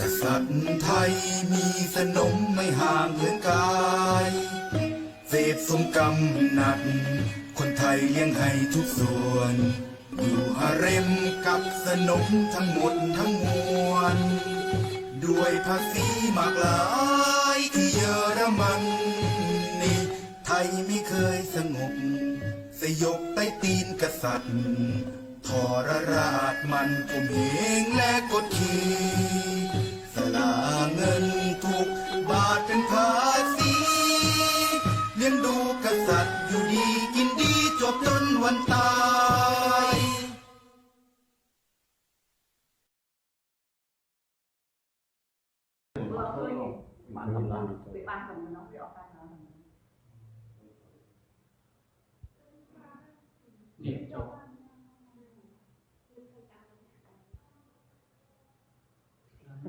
กษัตริย์ไทยมีสนมไม่ห่างเหินกายเสพสมกรรมหนัก คนไทยเลี้ยงให้ทุกส่วน อยู่หาเร็มกับสนมทั้งหมดทั้งมวล ด้วยภาษีมากหลายที่เยอรมันนี่ไทยไม่เคยสงบ สยบใต้ตีนกษัตริย์ทรราชมันข่มเหงและกดขี่ ละเงินทุกบาทเป็นภาษีเลี้ยงดูกษัตริย์อยู่ดีกินดีจบจนวันตาย bạn làm làm ủy ban cầm nó ủy ban nó เนี่ยจบ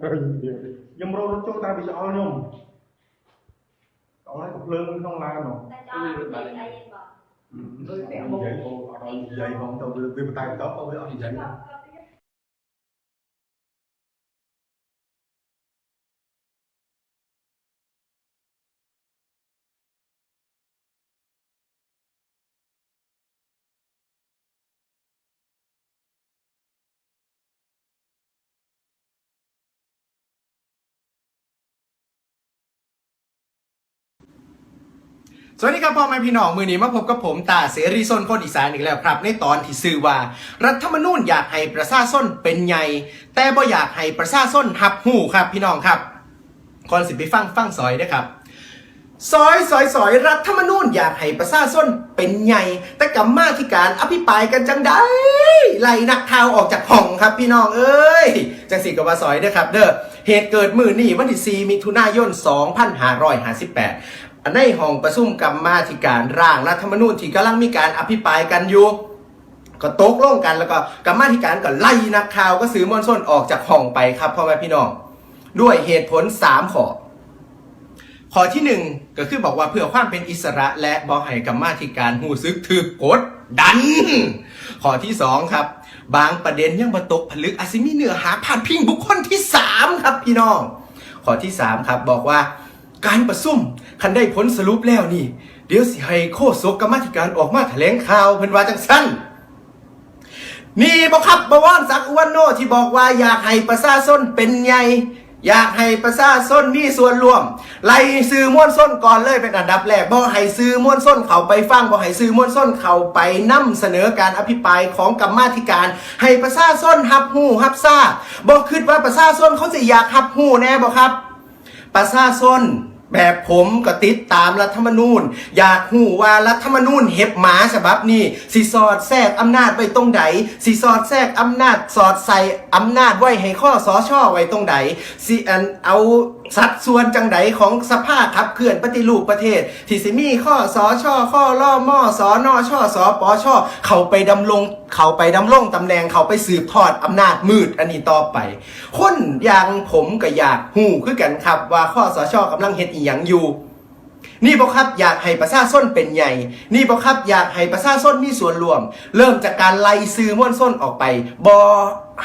ខ្ញុំរត់ចូលតែវាឆ្អល់ខ្ញុំអល់ហើយក៏ភ្លើងក្នុងឡាននោះ ta cho đi đây bỏ និយាយអូអត់ឲ្យនិយាយផងទៅវាវាបតែតទៅវាអត់និយាយ สวัสดีครับพ่อแม่พี่น้องมือนี้มาพบกับผมตาเสรีส้นคนอีสานอีกแล้วครับ ในตอนที่ซื่อว่า รัฐธรรมนูญอยากให้ประชาชนเป็นใหญ่แต่บ่อยากให้ประชาชนหับหูครับพี่น้องครับก่อนสิไปฟังฟังซอยนะครับซอยซอยซอยรัฐธรรมนูญอยากให้ประชาชนเป็นใหญ่แต่กรรมาธิการอภิปรายกันจังได้ไล่นักข่าวออกจากห้องครับพี่น้องเอ้ยจังสิกับว่าซอยเด้อครับเด้อเหตุเกิดมือนี่วันที่4มิถุนายน 2558อัน ในห้องประชุมกรรมาธิการร่างรัฐธรรมนูญที่กำลังมีการอภิปรายกันอยู่ก็ตกลงกันแล้วก็กรรมาธิการก็ไล่นักข่าวก็ซื้อมวลชนออกจากห้องไปครับพ่อแม่พี่น้อง ด้วยเหตุผล3ข้อข้อที่ 1 ก็คือบอกว่าเพื่อความเป็นอิสระและบอให้กรรมาธิการหูซึกถือกดดันข้อที่2ครับ บางประเด็นยังมาตกผลึกอาจสิมีเนื้อหาผ่านพิงบุคคลที่ 3 ครับพี่น้องข้อที่ 3 ครับบอกว่า การประซุ่มคันได้ผลสรุปแล้วนี่ เดี๋ยวสิให้โคศกกรรมธิการออกมาแถลงข่าวเพิ่นว่าจังสั้นนี่บอครับบวรศักดิ์อุวันโนที่บอกว่าอยากให้ประชาชนเป็นใหญ่อยากให้ประชาชนมีส่วนร่วม ไล่ซื้อม้วนส้นก่อนเลยเป็นอันดับแรกบ่ให้ซื้อม้วนส้นเขาไปฟังบ่ให้ซื้อม้วนส้นเขาไปนํเสนอการอภิปรายของกรรมาธิการ ให้ประชาชนฮับหูฮับซาบ่คิดว่าประชาชนเขาจะอยากฮับหูแน่บ่ครับ ประชาชน แบบผมก็ติดตามรัฐธรรมนูญ อยากหูว่ารัฐธรรมนูญเห็บหมาฉบับนี้สิสอดแทรกอำนาจไว้ตรงไหนสิสอดแทรกอำนาจสอดใส่อำนาจไว้ให้ข้อสอช่อไว้ตรงไหนสิอันเอาสัดส่วนจังใดของสภาพขับเคลื่อนปฏิรูปประเทศ ที่สิมีข้อสอช่อข้อล่อม่อสอนอช่อสอปอช่อเขาไปดำรงเขาไปดำรงตำแหน่งเขาไปสืบทอดอำนาจมืดอันนี้ต่อไป คนอย่างผมก็อยากหูคือกันครับ ว่าข้อสอชอกำลังเฮ็ดอีหยังอยู่นี่บอกครับอยากให้ประชาชนเป็นใหญ่ นี่บอกครับอยากให้ประชาชนมีส่วนร่วม เริ่มจากการไล่ซื้อม้วนส้นออกไป บอ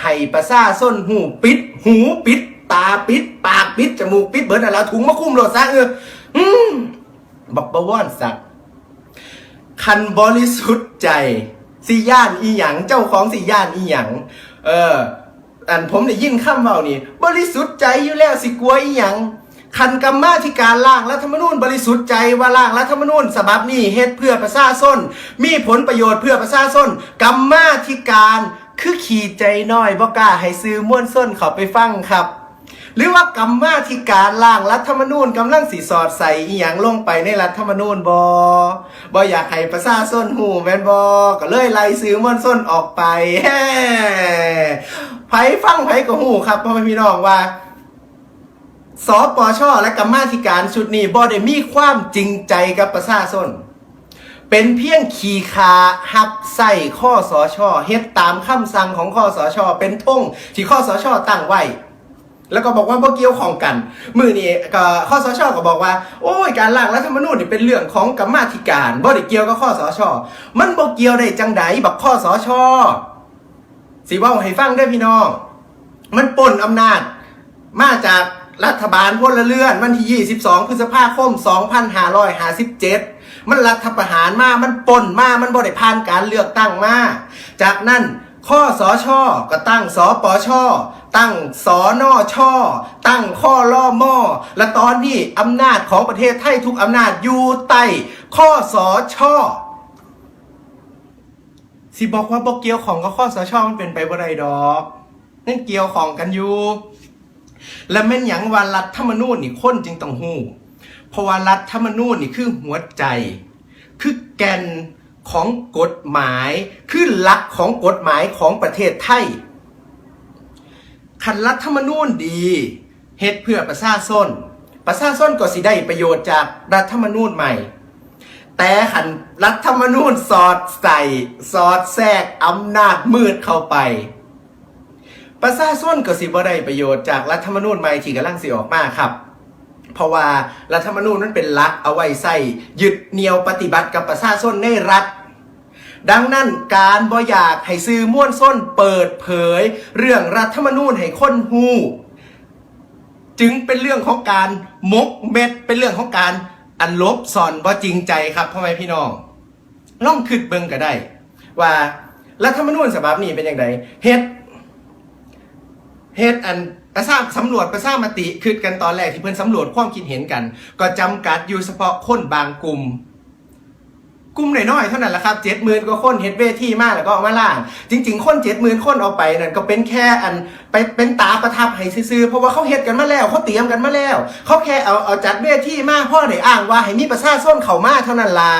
ให้ประชาชนหูปิด หูปิด ตาปิด ปิดจมูกปิดเบิร์ดอะไรถุงมาคุ้มโหลดซะเอออืมบอกบวรสัก คันบริสุทธิ์ใจสิย่านอีหยังเจ้าของสิย่านอีหยังเออ อันผมได้ยินคำเว้านี่ บริสุทธิ์ใจอยู่แล้วสิกลัวอีหยังคันกรรมาธิการร่างรัฐธรรมนูญบริสุทธิ์ใจว่าร่างรัฐธรรมนูญฉบับนี้เฮ็ดเพื่อประชาชนมีผลประโยชน์เพื่อประชาชนกรรมาธิการ คือขีดใจน้อยบ่กล้าให้ซื้อม่วนส้นเขาไปฟังครับ หรือว่ากรรมาธิการร่างรัฐธรรมนูญกำลังสีสอดใส่อีหยังลงไปในรัฐธรรมนูญบอบออยากให้ประชาชนหูแมนบอก็เลยไล่ซื้อมวนส้นออกไปแฮ่ไผฟังไผก็หูครับพ่อแม่พี่น้องว่าสปชและกรรมาธิการชุดนี้บ่ได้มีความจริงใจกับประชาชนเป็นเพียงขี่คาหับใส่ข้อสอชอเฮ็ดตามคำสั่งของข้อสอชอเป็นธงที่ข้อสอชอตั้งไว้ แล้วก็บอกว่าบ่เกี่ยวของกัน มือนี้ก็ข้อสชก็บอกว่า โอ้ยการร่างรัฐธรรมนูญนี่เป็นเรื่องของกรรมาธิการบ่ได้เกี่ยวกับข้อสช มันบ่เกี่ยวได้จังใดบักข้อสชสิว่าให้ฟังเด้พี่น้อง มันปนอำนาจ มาจากรัฐบาลพลเรือน วันที่ 22 พฤษภาคม 2557 มันรัฐประหารมา มันปนมา มันบริพานการเลือกตั้งมา จากนั้น ข้อสอชอก็ตั้งสอปอชอตั้งสอนอชอตั้งข้อล่อมอและตอนนี้อำนาจของประเทศไทยทุกอำนาจอยู่ใต้ข้อสอชอสิบอกว่าบอกเกี่ยวของกับข้อสอชอมันเป็นไปบ่ได้ดอกนั่นเกี่ยวของกันอยู่และแม่นหยังว่ารัฐธรรมนูญนี่คนจึงต้องหู้เพราะว่ารัฐธรรมนูญนี่คือหัวใจ คือแก่น ของกฎหมาย คือหลักของกฎหมายของประเทศไทยคันรัฐธรรมนูญดีเฮ็ดเพื่อประชาชนประชาชนก็สิได้ประโยชน์จากรัฐธรรมนูญใหม่ แต่ขันรัฐธรรมนูญสอดใส่สอดแทรกอำนาจมืดเข้าไป ประชาชนก็สิบ่ได้ประโยชน์จากรัฐธรรมนูญใหม่ที่กำลังสิออกมาครับ เพราะว่ารัฐธรรมนูญนั้นเป็นลักเอาไว้ใส่ยึดเหนี่ยวปฏิบัติกับประชาชนในรัฐ ดังนั้นการบ่อยากให้ซื้อม่วนส้นเปิดเผย เรื่องรัฐธรรมนูญให้คนฮู้จึงเป็นเรื่องของการมกเม็ดเป็นเรื่องของการอันลบซ่อนบ่จริงใจครับพ่อแม่พี่น้องล่องคิดเบิงก็ได้ ว่ารัฐธรรมนูญฉบับนี้เป็นอย่างไรเฮ็ดเฮ็ดอันประชาสำรวจประชามติคือกันตอนแรกที่เพิ่นสำรวจความคิดเห็นกัน ก็จำกัดอยู่เฉพาะคนบางกลุ่ม กลุ่มหน้อยๆเท่านั้นแหละครับเจ็ดหมื่นกว่าคนเฮ็ดเวทีมากแล้วก็เอามาล่าง จริง ๆ คนเจ็ดหมื่นคนเอาไปนั่นก็เป็นแค่อันไปเป็นตาประทับให้ซื่อๆเพราะว่าเขาเฮ็ดกันมาแล้วเขาเตรียมกันมาแล้ว เขาแค่เอาเอาจัดเวทีมากพ่อได้อ้างว่าให้มีประชาชนเข้ามาเท่านั้นละ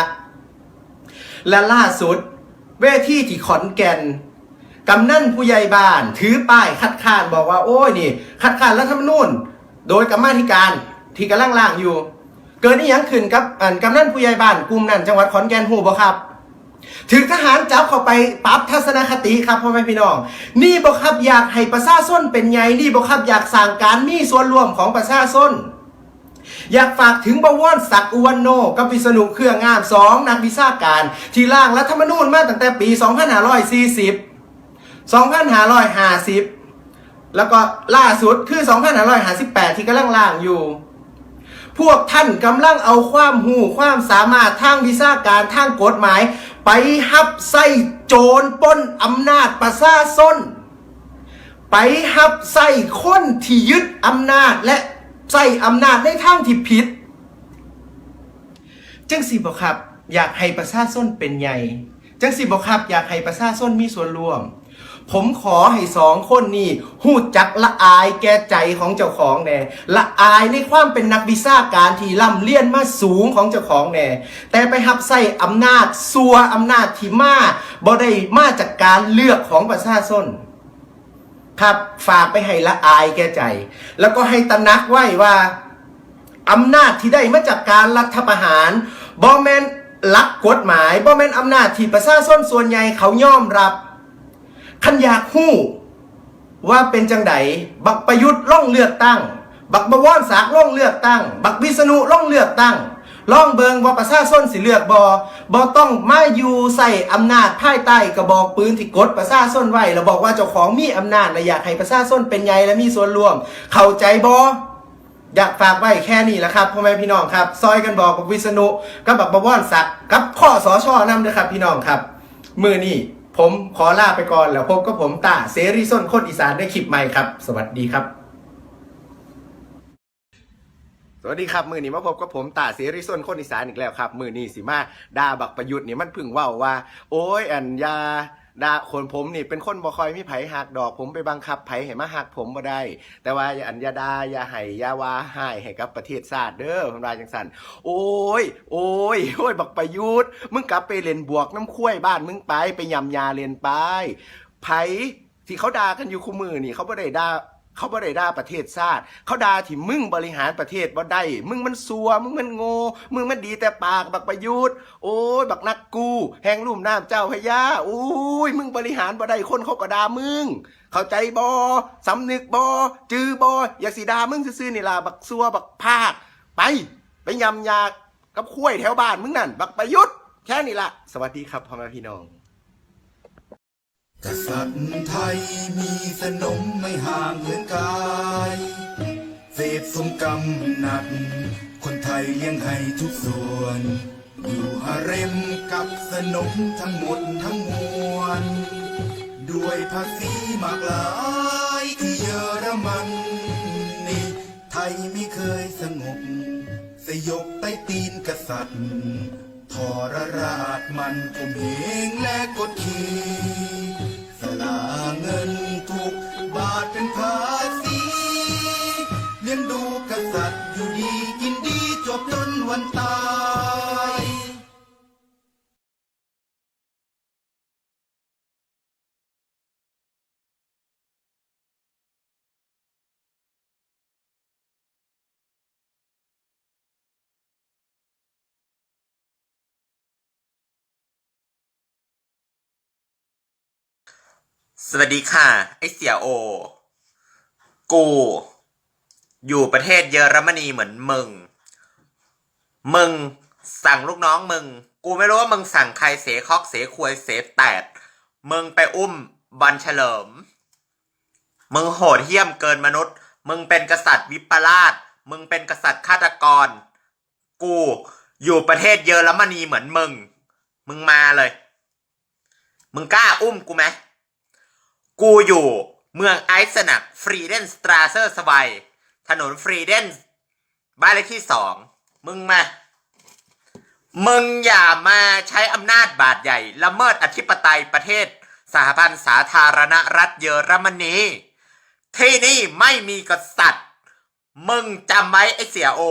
และล่าสุด เวทีที่ขอนแก่นกำนันผู้ใหญ่บ้าน ถือป้ายคัดค้านบอกว่าโอ้ยนี่ คัดค้านรัฐธรรมนูญโดยกรรมาธิการที่กำลังล่างอยู่ เกิดนี่ยังขึ้นกับอันกำนันผู้ใหญ่บ้านกลุ่มนั้นจังหวัดขอนแก่นหูบ่ครับถึงทหารจับเข้าไปปรับทัศนคติครับพ่อแม่พี่น้อง นี่บ่ครับอยากให้ประชาชนเป็นไงนี่บ่ครับอยากสร้างการมีส่วนร่วมของประชาชนอยากฝากถึงบวรศักดิ์อุวันโนกับวิษณุเครืองามสองนักวิชาการ ที่ร่างรัฐธรรมนูญมาตั้งแต่ปี 2540 2550 แล้วก็ล่าสุดคือ 2558 ที่กำลังล่างอยู่ พวกท่านกำลังเอาความหูความสามารถทางวิชาการทางกฎหมาย ไปหับไส้โจรป้นอำนาจประชาชนไปหับไส้คนที่ยึดอำนาจและใส่อำนาจในทางที่ผิดจังสิบอกครับ อยากให้ประชาชนเป็นใหญ่จังสิบอกครับ อยากให้ประชาชนมีส่วนร่วม ผมขอให้สองคนนี้หูจักละอายแก่ใจของเจ้าของแน่ละอายในความเป็นนักวิชาการที่ร่ำเรียนมาสูงของเจ้าของแน่แต่ไปหับใส่อำนาจสัวอำนาจที่มาบ่ได้มาจากการเลือกของประชาชนครับฝากไปให้ละอายแก่ใจ แล้วก็ให้ตระหนักไว้ว่าอำนาจที่ได้มาจากการรัฐประหารบอแมนลักกฎหมายบอแมนอำนาจที่ประชาชนส่วนใหญ่เขายอมรับ ขันอยากหู้ ว่าเป็นจังไดบักประยุทธ์ล่องเลือกตั้ง บักบวรศักดิ์ล่องเลือกตั้ง บักวิษณุล่องเลือกตั้งล่องเบิงว่าประชาชนสิเลือกบอบอต้องมาอยู่ใส่อำนาจภายใต้กระบอกปืนที่กดประชาชนไว้แล้วบอกว่าเจ้าของมีอำนาจและอยากให้ประชาชนเป็นไงและมีส่วนร่วม เข้าใจบออยากฝากไว้แค่นี้แหละครับพ่อแม่พี่น้องครับ ซอยกันบอกกับวิษณุกับบักบวรศักดิ์กับข้อสอชอนำด้วยครับพี่น้องครับ มือนี้ ผมขอลาไปก่อนแล้วพบกับผมตาเซรีส้นคนอีสานในคลิปใหม่ครับ สวัสดีครับ สวัสดีครับ มือนี้มาพบกับผมตาเสรีส้นคนอีสานอีกแล้วครับ มือนี้สิมาดาบักประยุทธ์นี่มันพึ่งเว่าว่า โอ้ยอันยา ดาคนผมนี่เป็นคนบ่คอยมีไผหักดอกผมไปบังคับไผให้มาหักผมบ่ได้ แต่ว่าอย่าอันยาดาอย่าให้อย่าว่าให้ให้กับประเทศชาติเด้อพนราจังสันโอ้ย โอ้ยโอ้ยบักประยุทธ์มึงกลับไปเล่นบวกน้ำคุ้ยบ้านมึงไปไปยำยาเล่นไปไผที่เขาด่ากันอยู่คู่มือนี่เขาบ่ได้ด่า เขาบ่ได้ด่าประเทศชาติ เขาด่าที่มึงบริหารประเทศบ่ได้ มึงมันซัว มึงมันโง่ มึงมันดีแต่ปากบักประยุทธ์ โอ้ยบักนักกู แห่งลุ่มน้ำเจ้าพระยาโอ้ยมึงบริหารบ่ได้คนเขาก็ด่ามึง เข้าใจบ่สำนึกบ่จือบ่อยากสิด่ามึงซื่อๆนี่ล่ะบักซัวบักภาค ไป ไปยำยากับคุ้ยแถวบ้านมึงนั่น บักประยุทธ์แค่นี้ล่ะสวัสดีครับพ่อแม่พี่น้อง กษัตริย์ไทยมีสนมไม่ห่างเหินกายพสมกำหนัก คนไทยเลี้ยงให้ทุกส่วน อยู่ฮาเร็มกับสนมทั้งหมดทั้งมวล ด้วยภาษีมากหลายที่เยอรมันนี่ไทยไม่เคยสงบ สยบใต้ตีนกษัตริย์ทรราชมันข่มเหงและกดขี่ ส สวัสดีค่ะ ไอเสียโอ กู อยู่ประเทศเยอรมนีเหมือนมึง มึงสั่งลูกน้องมึง กูไม่รู้ว่ามึงสั่งใครเสคอกเสควยเสแตด มึงไปอุ้มบอลเฉลิม มึงโหดเหี้ยมเกินมนุษย์ มึงเป็นกษัตริย์วิปลาส มึงเป็นกษัตริย์ฆาตกร กูอยู่ประเทศเยอรมนีเหมือนมึง มึงมาเลย มึงกล้าอุ้มกูไหม กูอยู่เมืองไอซ์สนักฟรีเดนสตราเซอร์สไวถนนฟรีเดนบ้านเลขที่สองมึงมา มึงอย่ามาใช้อำนาจบาดใหญ่ ละเมิดอธิปไตยประเทศ สหพันธ์สาธารณรัฐเยอรมนี ที่นี่ไม่มีกษัตริย์ มึงจำไว้ไอ้เสียโอ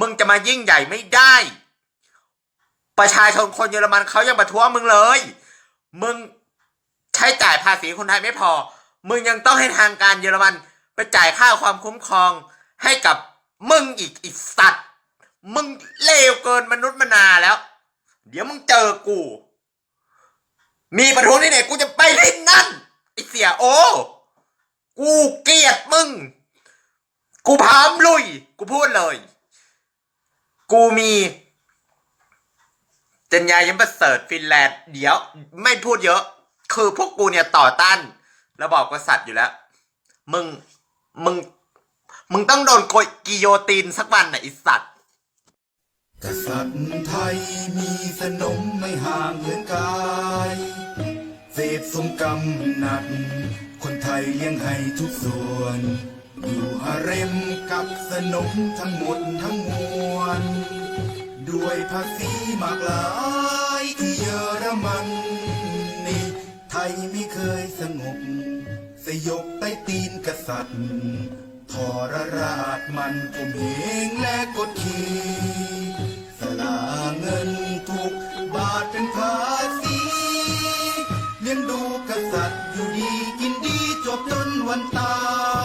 มึงจะมายิ่งใหญ่ไม่ได้ ประชาชนคนเยอรมันเขายังประท้วงมึงเลย มึง ใช้จ่ายภาษีคนไทยไม่พอ มึงยังต้องให้ทางการเยอรมันไปจ่ายค่าความคุ้มครองให้กับมึงอีกอีสัตว์ มึงเลวเกินมนุษย์มนาแล้ว เดี๋ยวมึงเจอกู มีประท้วงที่ไหนกูจะไปที่นั่นไอเสียโอ กูเกลียดมึง กูพร้อมลุย กูพูดเลย กูมีจัญญายังประเสริฐฟินแลนด์เดี๋ยว ไม่พูดเยอะ คือพวกกูเนี่ยต่อต้านระบอบกษัตริย์อยู่แล้ว มึง มึง มึงต้องโดนโกยกิโยตินสักวันน่ะไอสัตว์กษัตริย์ไทยมีสนมไม่ห่างเหินกายเสพสมกำหนัก คนไทยเลี้ยงให้ทุกส่วน อยู่ฮาเร็มกับสนมทั้งหมดทั้งมวล ด้วยภาษีมากลายที่เยอรมัน ยไม่เคยสงบ สยบใต้ตีนกษัตริย์ทรราชมันข่มเหงและกดขี่สลาเงินทุกบาทเป็นภาษีเลี้ยงดูกษัตริย์อยู่ดีกินดีจบจนวันตาย